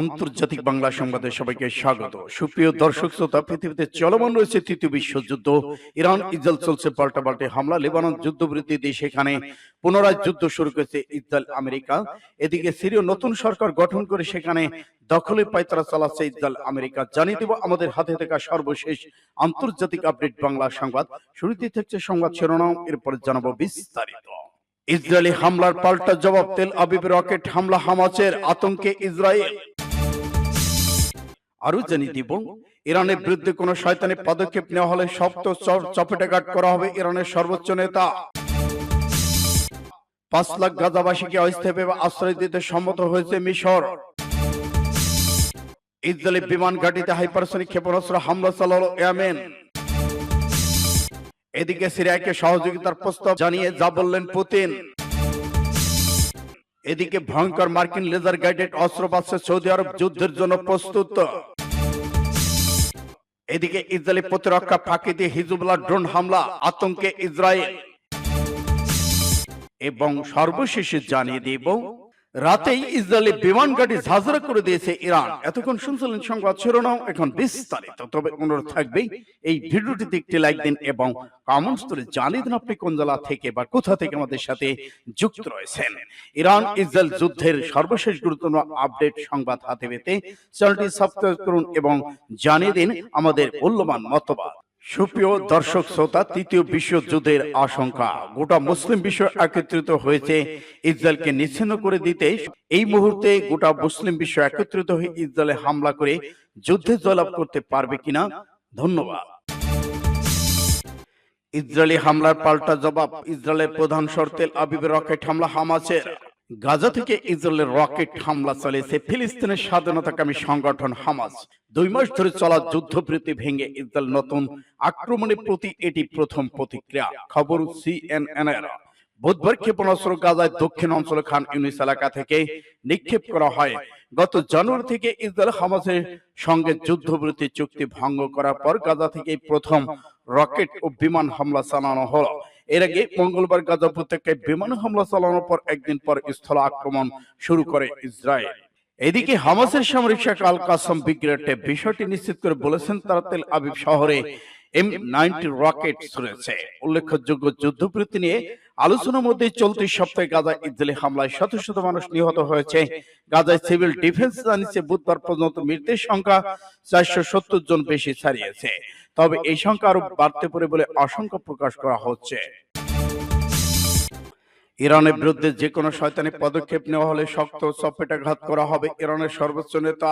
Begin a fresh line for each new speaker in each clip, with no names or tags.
আন্তর্জাতিক বাংলা সংবাদে সবাইকে স্বাগত। সুপ্রিয় দর্শক শ্রোতা পৃথিবীতে চলমান রয়েছে তৃতীয় বিশ্বযুদ্ধ ইরান ইসরায়েল চলছে পাল্টাপাল্টে হামলা। লেবানন যুদ্ধবৃত্তি দিয়ে সেখানে পুনরায় যুদ্ধ শুরু করেছে ইসরায়েল আমেরিকা। এদিকে সিরিয় নতুন সরকার গঠন করে সেখানে দখলে পাইতারা চালাচ্ছে ইসরায়েল আমেরিকা। জানিয়ে দেব আমাদের হাতে থাকা সর্বশেষ আন্তর্জাতিক আপডেট বাংলা সংবাদ। শুরুতেই থাকছে সংবাদ শিরোনাম এরপরে জানাব বিস্তারিত। ইসরায়েলি হামলার পাল্টা জবাব তেল আবিব রকেট হামলা হামাচের আতঙ্কে ইসরায়েল। আরও জানিয়ে দিব ইরানের বিরুদ্ধে কোন শয়তানি পদক্ষেপ নেওয়া হলে শক্ত চপেটাঘাত করা হবে ইরানের সর্বোচ্চ নেতা। পাঁচ লাখ গাজাবাসীকে অস্থায়ীভাবে আশ্রয় দিতে সম্মত হয়েছে মিশর। ইসরায়েলি বিমান ঘাটিতে হাইপারসনিক ক্ষেপণাস্ত্র হামলা চালালো ইয়ামেন। এদিকে সিরিয়াকে সহযোগিতার প্রস্তাব জানিয়ে যা বললেন পুতিন। এদিকে ভয়ঙ্কর মার্কিন লেজার গাইডেড অস্ত্র পাচ্ছে সৌদি আরব যুদ্ধের জন্য প্রস্তুত। এদিকে ইসরায়েলি প্রতিরক্ষা ফাঁকি দিয়ে হিজুবুল্লাহ ড্রোন হামলা আতঙ্কে ইসরায়েল। এবং সর্বশেষে জানিয়ে দিব রাতেই ইসরায়েলি বিমান ঘাঁটি ঝাঁঝরা করে দিয়েছে ইরান। এতক্ষণ শুনছিলেন সংবাদ শিরোনাম এখন বিস্তারিত। তবে অনুরোধ থাকবে এই ভিডিওটিতে একটি লাইক দিন এবং কমেন্টস করে জানিয়ে দিন আপনি কোন জেলা থেকে বা কোথা থেকে আমাদের সাথে যুক্ত রয়েছেন। ইরান ইসরায়েল যুদ্ধের সর্বশেষ গুরুত্বপূর্ণ আপডেট সংবাদ হাতে পেতে চ্যানেলটি সাবস্ক্রাইব করুন এবং জানিয়ে দিন আমাদের মূল্যবান মতবাদ। সুপ্রিয় দর্শক শ্রোতা, তৃতীয় বিশ্বযুদ্ধের আশঙ্কা। গোটা মুসলিম বিশ্ব একত্রিত হয়েছে, ইসরায়েলকে নিচ্ছিন্ন করে দিতে। এই মুহূর্তে গোটা মুসলিম বিশ্ব একত্রিত হয়ে ইসরায়েলে হামলা করে যুদ্ধে জয়লাভ করতে পারবে কিনা? ধন্যবাদ। ইসরায়েলি হামলার পাল্টা জবাব, ইসরায়েলের প্রধান শর্তেল আবিবের রকেট হামলা হামাসের। গাজা থেকে ইসরায়েলের রকেট হামলা চালিয়েছে ফিলিস্তিনের স্বাধীনতাকামী সংগঠন হামাস। দুই মাস ধরে চলা যুদ্ধবৃত্তি ভেঙে ইসরায়েল নতুন আক্রমণের প্রতি এটি প্রথম প্রতিক্রিয়া। খবর সিএনএন এর। বুধবার ক্ষেপণাস্ত্র গাজায় দক্ষিণ অঞ্চল খান ইউনিস এলাকা থেকে নিক্ষেপ করা হয়। গত জানুয়ারি থেকে ইসরায়েল হামাসের সঙ্গে যুদ্ধবিরতি চুক্তি ভঙ্গ করার পর গাজা থেকে প্রথম রকেট ও বিমান হামলা চালানো হলো। এর আগে মঙ্গলবার গাজা উপত্যকায় বিমান হামলা চালানোর পর একদিন পর স্থল আক্রমণ শুরু করে ইসরায়েল। এদিকে হামাসের সামরিক শাখা আল কাসম বিগ্রেটে বিষয়টি নিশ্চিত করে বলেছেন, তারা তেল আবিব শহরে এম নাইনটি রকেট ছুড়েছে উল্লেখযোগ্য যুদ্ধবৃত্তি নিয়ে আলোচনার মধ্যে চলতি সপ্তাহে গাজা ইসরায়েলি হামলায় শত শত মানুষ নিহত হয়েছে। গাজায় সিভিল ডিফেন্স জানিয়েছে বুধবার পর্যন্ত মৃতের সংখ্যা চারশো সত্তর জন বেশি ছাড়িয়েছে। তবে এই সংখ্যা আরও বাড়তে পারে বলে আশঙ্কা প্রকাশ করা হচ্ছে। ইরানের বিরুদ্ধে যে কোনো শয়তানি পদক্ষেপ নেওয়া হলে শক্ত চপেটাঘাত করা হবে ইরানের সর্বোচ্চ নেতা।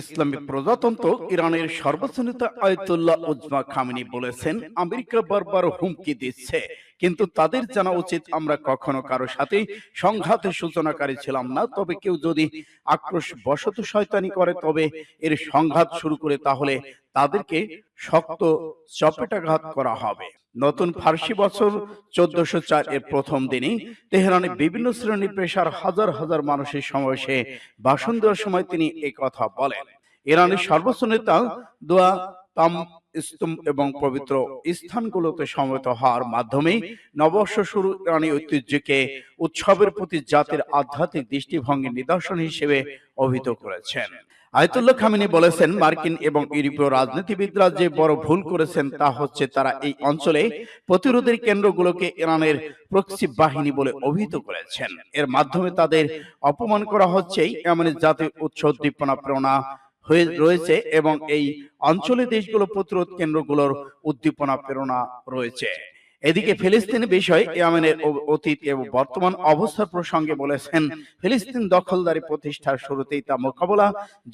ইসলামী প্রজাতন্ত্র ইরানের সর্বোচ্চ নেতা আয়তুল্লাহ উজমা খামিনি বলেছেন আমেরিকা বারবার হুমকি দিচ্ছে কিন্তু তাদের জানা উচিত আমরা কখনো কারও সাথে সংঘাতের সূচনাকারী ছিলাম না তবে কেউ যদি আক্রোশ বশত শয়তানি করে তবে এর সংঘাত শুরু করে তাহলে তাদেরকে শক্ত চপেটাঘাত করা হবে। নতুন ফার্সি বছর চোদ্দশো চার এর প্রথম দিনই তেহরানে বিভিন্ন শ্রেণি পেশার হাজার হাজার মানুষের সমাবেশে ভাষণ দেওয়ার সময় তিনি কথা বলেন। ইরানের সর্বোচ্চ নেতা দোয়া তাম এবং পবিত্র স্থানগুলোতে সমবেত হওয়ার মাধ্যমে নববর্ষ শুরু ইরানি ঐতিহ্যকে উৎসবের প্রতি জাতির আধ্যাত্মিক দৃষ্টিভঙ্গির নিদর্শন হিসেবে অভিহিত করেছেন আয়তুল্লাহ খামিনি বলেছেন মার্কিন এবং ইউরোপীয় রাজনীতিবিদরা যে বড় ভুল করেছেন তা হচ্ছে তারা এই অঞ্চলে প্রতিরোধের কেন্দ্রগুলোকে ইরানের প্রক্সি বাহিনী বলে অভিহিত করেছেন এর মাধ্যমে তাদের অপমান করা হচ্ছে এমন জাতির উৎস উদ্দীপনা প্রেরণা হয়ে রয়েছে এবং এই অঞ্চলে দেশগুলো প্রতিরোধ কেন্দ্রগুলোর উদ্দীপনা প্রেরণা রয়েছে। এদিকে ফিলিস্তিন বিষয় ইয়ামেনের অতীত এবং বর্তমান অবস্থার প্রসঙ্গে বলেছেন ফিলিস্তিন দখলদারি প্রতিষ্ঠার শুরুতেই তা মোকাবেলা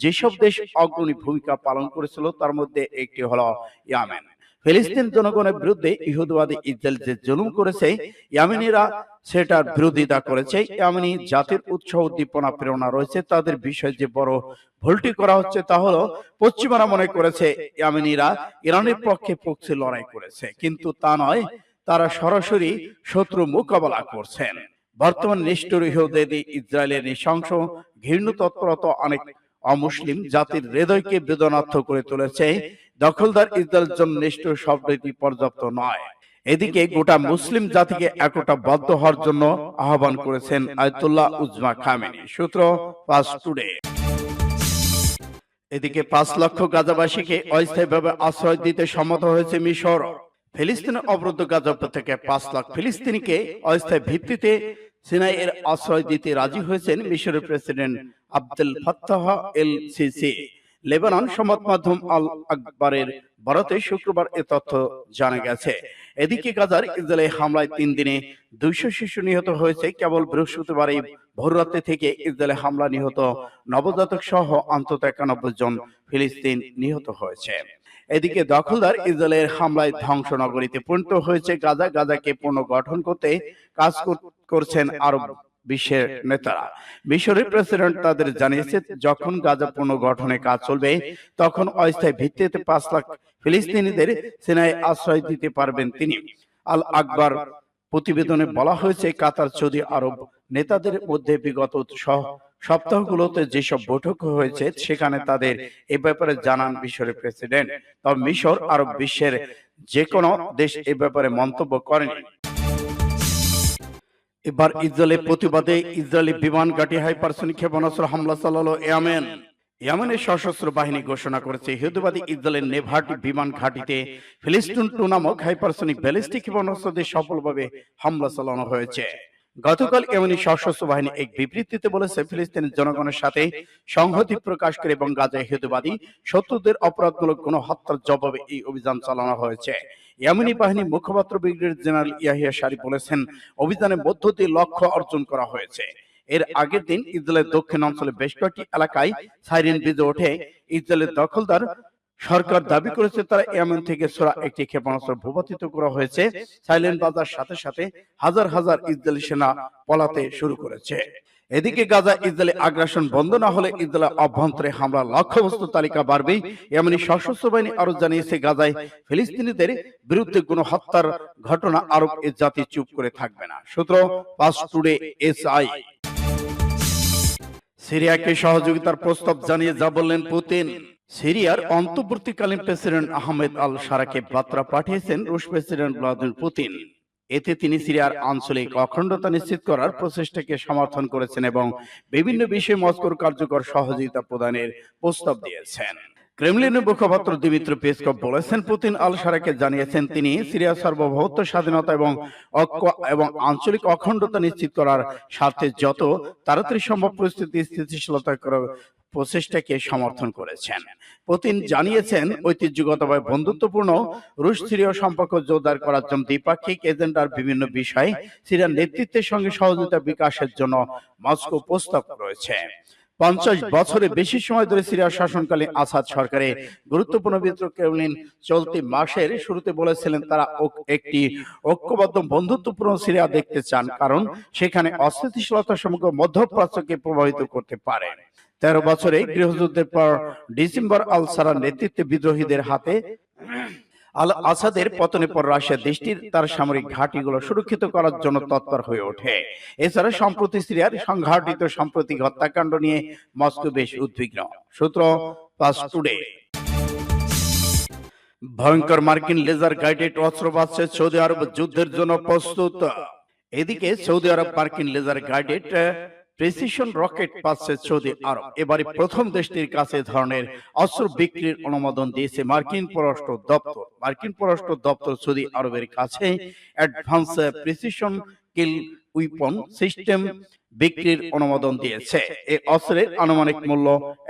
যেসব দেশ অগ্রণী ভূমিকা পালন করেছিল তার মধ্যে একটি হলো ইয়ামেন। ফিলিস্তিন জনগণের বিরুদ্ধে ইহুদবাদী ইসরায়েল যে জুলুম করেছে ইয়ামেনিরা সেটার বিরোধিতা করেছে। ইয়ামেনি জাতির উৎসাহ উদ্দীপনা প্রেরণা রয়েছে। তাদের বিষয়ে যে বড় ভুলটি করা হচ্ছে তা হলো পশ্চিমারা মনে করেছে ইয়ামেনিরা ইরানের পক্ষে পক্ষে লড়াই করেছে। কিন্তু তা নয় তারা সরাসরি শত্রু মোকাবেলা করছেন। বর্তমান নিষ্ঠুর ইহুদেদি ইসরায়েলের নৃশংস ঘৃণ্য তৎপরতা অনেক অমুসলিম জাতির হৃদয়কে বেদনার্থ করে তুলেছে। দখলদার ইসরায়েলের জন্য নিষ্ঠুর শব্দটি পর্যাপ্ত নয়। এদিকে গোটা মুসলিম জাতিকে একতা বদ্ধ হওয়ার জন্য আহ্বান করেছেন আয়তুল্লাহ উজমা খামেনি। সূত্র ফাস্ট টুডে। এদিকে পাঁচ লক্ষ গাজাবাসীকে অস্থায়ীভাবে আশ্রয় দিতে সম্মত হয়েছে মিশর। ফিলিস্তিনের অবরুদ্ধ গাজা থেকে পাঁচ লাখ ফিলিস্তিনিকে অস্থায়ী ভিত্তিতে সিনাইয়ের আশ্রয় দিতে রাজি হয়েছেন মিশরের president Abdel Fattah el Sisi Lebanon সংবাদ মাধ্যম আল আকবরের ভারতে শুক্রবার এ তথ্য জানা গেছে। এদিকে গাজার ইসরায়েলি হামলায় তিন দিনে দুইশো শিশু নিহত হয়েছে। কেবল বৃহস্পতিবার এই ভোররাতে থেকে ইসরায়েলি হামলা নিহত নবজাতক সহ অন্তত একানব্বই জন ফিলিস্তিন নিহত হয়েছে। এদিকে দখলদার ইসরায়েলের হামলায় ধ্বংস নগরীতে পরিণত হয়েছে গাজা। গাজাকে পুনর্গঠন করতে কাজ করছেন আরব বিশ্বের নেতারা। মিশরের প্রেসিডেন্ট তাদের জানিয়েছে যখন গাজা পুনর্গঠনে কাজ চলবে তখন অস্থায়ী ভিত্তিতে পাঁচ লাখ ফিলিস্তিনিদের সেনায় আশ্রয় দিতে পারবেন তিনি। আল আকবর প্রতিবেদনে বলা হয়েছে কাতার সৌদি আরব নেতাদের মধ্যে বিগত সপ্তাহগুলোতে যেসব বৈঠক হয়েছে সেখানে তাদের এ ব্যাপারে জানান মিশরের প্রেসিডেন্ট তবে মিশর আরব বিশ্বের যে কোনো দেশ এ ব্যাপারে মন্তব্য করেনি। এবার ইসরায়েলের প্রতিবাদে ইসরায়েলি বিমান ঘাঁটি হাইপারসনিক ক্ষেপণাস্ত্র হামলা চালালো ইয়ামেন। ইয়ামেনের সশস্ত্র বাহিনী ঘোষণা করেছে হিন্দুবাদী ইসরায়েলের নেভাটি বিমান ঘাঁটিতে ফিলিস্তিন টু নামক হাইপারসনিক ব্যালিস্টিক ক্ষেপণাস্ত্র দিয়ে সফলভাবে হামলা চালানো হয়েছে। গতকাল এমনি সশস্ত্র বাহিনী এক বিবৃতিতে বলেছে ফিলিস্তিনের জনগণের সাথে সংহতি প্রকাশ করে এবং গাজায় হেতুবাদী শত্রুদের অপরাধমূলক কোন হত্যার জবাবে এই অভিযান চালানো হয়েছে। ইয়ামিনী বাহিনী মুখপাত্র ব্রিগেডিয়ার জেনারেল ইয়াহিয়া শারি বলেছেন অভিযানের মধ্য দিয়ে লক্ষ্য অর্জন করা হয়েছে। এর আগের দিন ইসরায়েলের দক্ষিণ অঞ্চলে বেশ কয়েকটি এলাকায় সাইরেন বেজে ওঠে। ইসরায়েলের দখলদার সরকার দাবি করেছে, তারা ইয়ামেন থেকে ছোড়া একটি ক্ষেপণাস্ত্র ভূপাতিত করা হয়েছে। সাইলেন্ট বাজার সাথে সাথে হাজার হাজার ইসরায়েলি সেনা পলাতে শুরু করেছে। এদিকে গাজা ইসরায়েলি আগ্রাসন বন্ধ না হলে ইসরায়েলের অভ্যন্তরে হামলার লক্ষ্যবস্তু তালিকা বাড়বে এমনি সশস্ত্র বাহিনী আরও জানিয়েছে গাজায় ফিলিস্তিনিদের বিরুদ্ধে কোনো হত্যার ঘটনা আরব এ জাতি চুপ করে থাকবে না। সূত্র পাস টুডে এসআই সিরিয়াকে সহযোগিতার প্রস্তাব জানিয়ে যা বললেন পুতিন। সিরিয়ার অন্তর্বর্তীকালীন প্রেসিডেন্ট আহমেদ আল সারাকে বার্তা পাঠিয়েছেন রুশ প্রেসিডেন্ট ভ্লাদিমির পুতিন। এতে তিনি সিরিয়ার আঞ্চলিক অখণ্ডতা নিশ্চিত করার প্রচেষ্টাকে সমর্থন করেছেন এবং বিভিন্ন বিষয়ে মস্কোর কার্যকর সহযোগিতা প্রদানের প্রস্তাব দিয়েছেন। ক্রেমলিনের মুখপাত্র দিমিত্র পেসকপ বলেছেন, পুতিন আল সারাকে জানিয়েছেন, তিনি সিরিয়ার সার্বভৌমত্ব, স্বাধীনতা এবং ঐক্য এবং আঞ্চলিক অখণ্ডতা নিশ্চিত করার স্বার্থে যত তাড়াতাড়ি সম্ভব পরিস্থিতি স্থিতিশীলতা প্রচেষ্টাকে সমর্থন করেছেন। পুতিন জানিয়েছেন ঐতিহ্যগতভাবে বন্ধুত্বপূর্ণ রুশ সিরীয় সম্পর্ক জোরদার করার জন্য দ্বিপাক্ষিক এজেন্ডার বিভিন্ন বিষয়ে সিরিয়ার নেতৃত্বের সঙ্গে সহযোগিতা বিকাশের জন্য মস্কো প্রস্তাব রয়েছে পঞ্চাশ বছরের বেশি সময় ধরে সিরিয়ার শাসনকালীন আসাদ সরকারে গুরুত্বপূর্ণ বিদ্রোহ ক্রেমলিন চলতি মাসের শুরুতে বলেছিলেন তারা একটি ঐক্যবদ্ধ বন্ধুত্বপূর্ণ সিরিয়া দেখতে চান কারণ সেখানে অস্থিতিশীলতা সমগ্র মধ্যপ্রাচ্যকে প্রভাবিত করতে পারে। তেরো বছরে গৃহযুদ্ধের পর ডিসেম্বর আল সারার নেতৃত্বে বিদ্রোহীদের হাতে আল আসাদের পতনের পর রাশিয়া দেশটির তার সামরিক ঘাঁটিগুলো সুরক্ষিত করার জন্য তৎপর হয়ে ওঠে। এছাড়া সম্প্রতি সিরিয়ার সংঘটিত সাম্প্রতিক হত্যাকাণ্ড নিয়ে মস্কো বেশ উদ্বিগ্ন। সূত্র পাস টুডে। ভয়ঙ্কর মার্কিন লেজার গাইডেড অস্ত্র পাচ্ছে সৌদি আরব যুদ্ধের জন্য প্রস্তুত। এদিকে সৌদি আরব মার্কিন লেজার গাইডেড প্রেসিশন রকেট পাচ্ছে সৌদি আরব এবারে প্রথম দেশটির কাছে ধরনের অস্ত্র বিক্রির অনুমোদন দিয়েছে মার্কিন পররাষ্ট্র দপ্তর। মার্কিন পররাষ্ট্র দপ্তর সৌদি আরবের কাছে advance precision kill weapon system বিক্রির অনুমোদন দিয়েছে। এই অস্ত্রের আনুমানিক মূল্য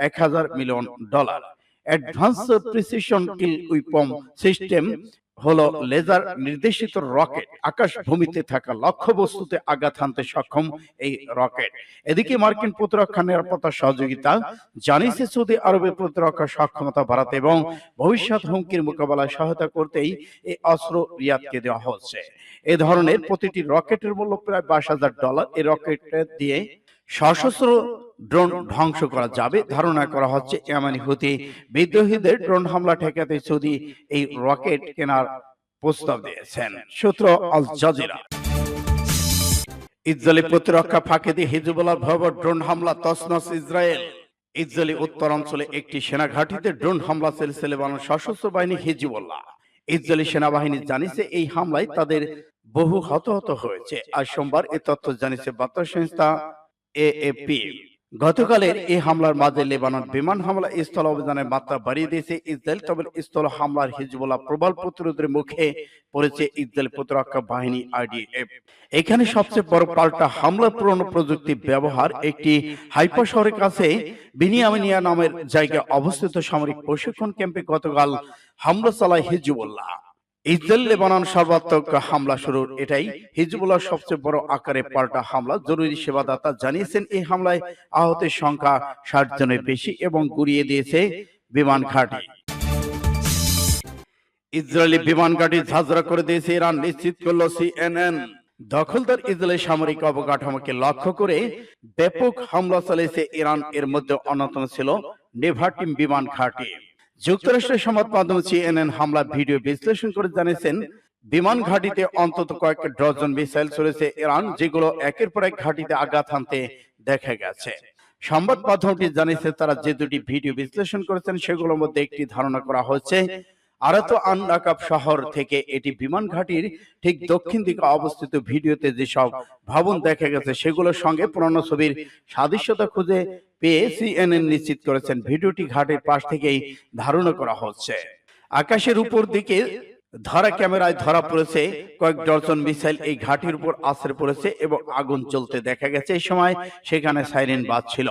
এক হাজার million dollar. Advance precision kill weapon system হলো লেজার নির্দেশিত রকেট আকাশ ভূমিতে থাকা লক্ষ্য বস্তুতে আঘাত হানতে সক্ষম এই রকেট এদিকে মার্কিন প্রতিরক্ষা নিরাপত্তা সহযোগিতা জানিয়েছে সৌদি আরবের প্রতিরক্ষা সক্ষমতা বাড়াতে এবং ভবিষ্যৎ হুমকির মোকাবেলায় সহায়তা করতেই এই অস্ত্র রিয়াদকে দেওয়া হচ্ছে। এ ধরনের প্রতিটি রকেটের মূল্য প্রায় বাইশ হাজার ডলার এই রকেট দিয়ে সশস্ত্র ড্রোন ধ্বংস করা যাবে। ধারণা করা হচ্ছে ইয়ামানি হুতি বিদ্রোহীদের ড্রোন হামলা ঠেকাতে সৌদি এই রকেট কেনার প্রস্তাব দিয়েছেন। সূত্র আল জাজিরা। ইসরায়েলি প্রতিরক্ষা ফাঁকে দিয়ে হিজবুল্লাহ ভয়াবহ ড্রোন হামলা তসনস ইসরায়েল। ইসরায়েলি উত্তরাঞ্চলে একটি সেনা ঘাঁটিতে ড্রোন হামলা চলছে লেবানন সশস্ত্র বাহিনী হিজবুল্লাহ। ইসরায়েলি সেনাবাহিনী জানিয়েছে এই হামলায় তাদের বহু হতাহত হয়েছে। আর সোমবার এ তথ্য জানিয়েছে বার্তা সংস্থা এএপি গতকালের এই হামলার মাঝে লেবানন বিমান হামলা স্থল অভিযানের মাত্রা বাড়িয়ে দিয়েছে ইসরায়েল। তবে স্থল হামলার হিজবুল্লাহ প্রবল প্রতিরোধের মুখে পড়েছে ইসরায়েল প্রতিরক্ষা বাহিনী আইডিএফ এখানে সবচেয়ে বড় পাল্টা হামলা পুরনো প্রযুক্তি ব্যবহার একটি হাইপা শহরের কাছে বিনিয়ামিনিয়া নামের জায়গায় অবস্থিত সামরিক প্রশিক্ষণ ক্যাম্পে গতকাল হামলা চালায় হিজবুল্লাহ। ইসরায়েল লেবানন সর্বাত্মক হামলা শুরুর এটাই হিজবুল্লাহ সবচেয়ে বড় আকারে পাল্টা হামলা। জরুরি সেবাদাতা জানিয়েছেন, এই হামলায় আহতের সংখ্যা ষাট জনের বেশি এবং গুড়িয়ে দিয়েছে বিমান ঘাঁটি। ইসরায়েলি বিমান ঝাঁঝরা করে দিয়েছে ইরান, নিশ্চিত করল সিএনএন। দখলদার ইসরায়েলের সামরিক অবকাঠামোকে লক্ষ্য করে ব্যাপক হামলা চালিয়েছে ইরান। এর মধ্যে অন্যতম ছিল নেভাটিম বিমান ঘাঁটি। যুক্তরাষ্ট্রের সংবাদ মাধ্যম সিএনএন হামলা ভিডিও বিশ্লেষণ করে জানিয়েছেন, বিমান ঘাঁটিতে অন্তত কয়েক ডজন মিসাইল চলেছে ইরান, যেগুলো একের পর এক ঘাঁটিতে আঘাত হানতে দেখা গেছে। সংবাদ মাধ্যমটি জানিয়েছে, তারা যে দুটি ভিডিও বিশ্লেষণ করেছেন, সেগুলোর মধ্যে একটি ধারণা করা হচ্ছে আরাতো আন রাকাব শহর থেকে এটি বিমান ঘাঁটির ঠিক দক্ষিণ দিকে অবস্থিত ভিডিওতে যেসব ভবন দেখা গেছে, সেগুলোর সঙ্গে পুরনো ছবির সাদৃশ্যতা খুঁজে পেয়ে সিএনএন নিশ্চিত করেছেন, ভিডিওটি ঘাটের পাশ থেকেই ধারণা করা হচ্ছে। আকাশের উপর দিকে ধরা ক্যামেরায় ধরা পড়েছে, কয়েক ডজন মিসাইল এই ঘাটির উপর আশ্রয় পড়েছে এবং আগুন চলতে দেখা গেছে। এই সময় সেখানে সাইরেন বাজছিল।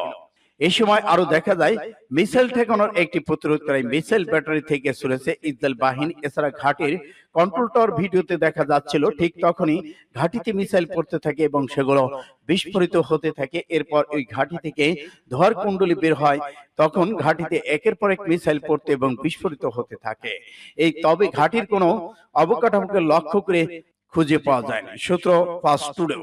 এই সময় আরও দেখা যায়, মিসাইল ঠেকানোর একটি প্রতিরোধকারী মিসাইল ব্যাটারি থেকে ছুড়েছে ইসরায়েল বাহিনী। এছাড়া ঘাটির কন্ট্রোল টাওয়ার ভিডিওতে দেখা যাচ্ছিল, ঠিক তখনই ঘাটিতে মিসাইল পড়তে থাকে এবং সেগুলো বিস্ফোরিত হতে থাকে। এরপর ওই ঘাটি থেকে ধোয়ার কুণ্ডলি বের হয়, তখন ঘাটিতে একের পর এক মিসাইল পড়তে এবং বিস্ফোরিত হতে থাকে। এই তবে ঘাটির কোনো অবকাঠামোকে লক্ষ্য করে খুঁজে পাওয়া যায় না সূত্র ফাস্ট টুডে।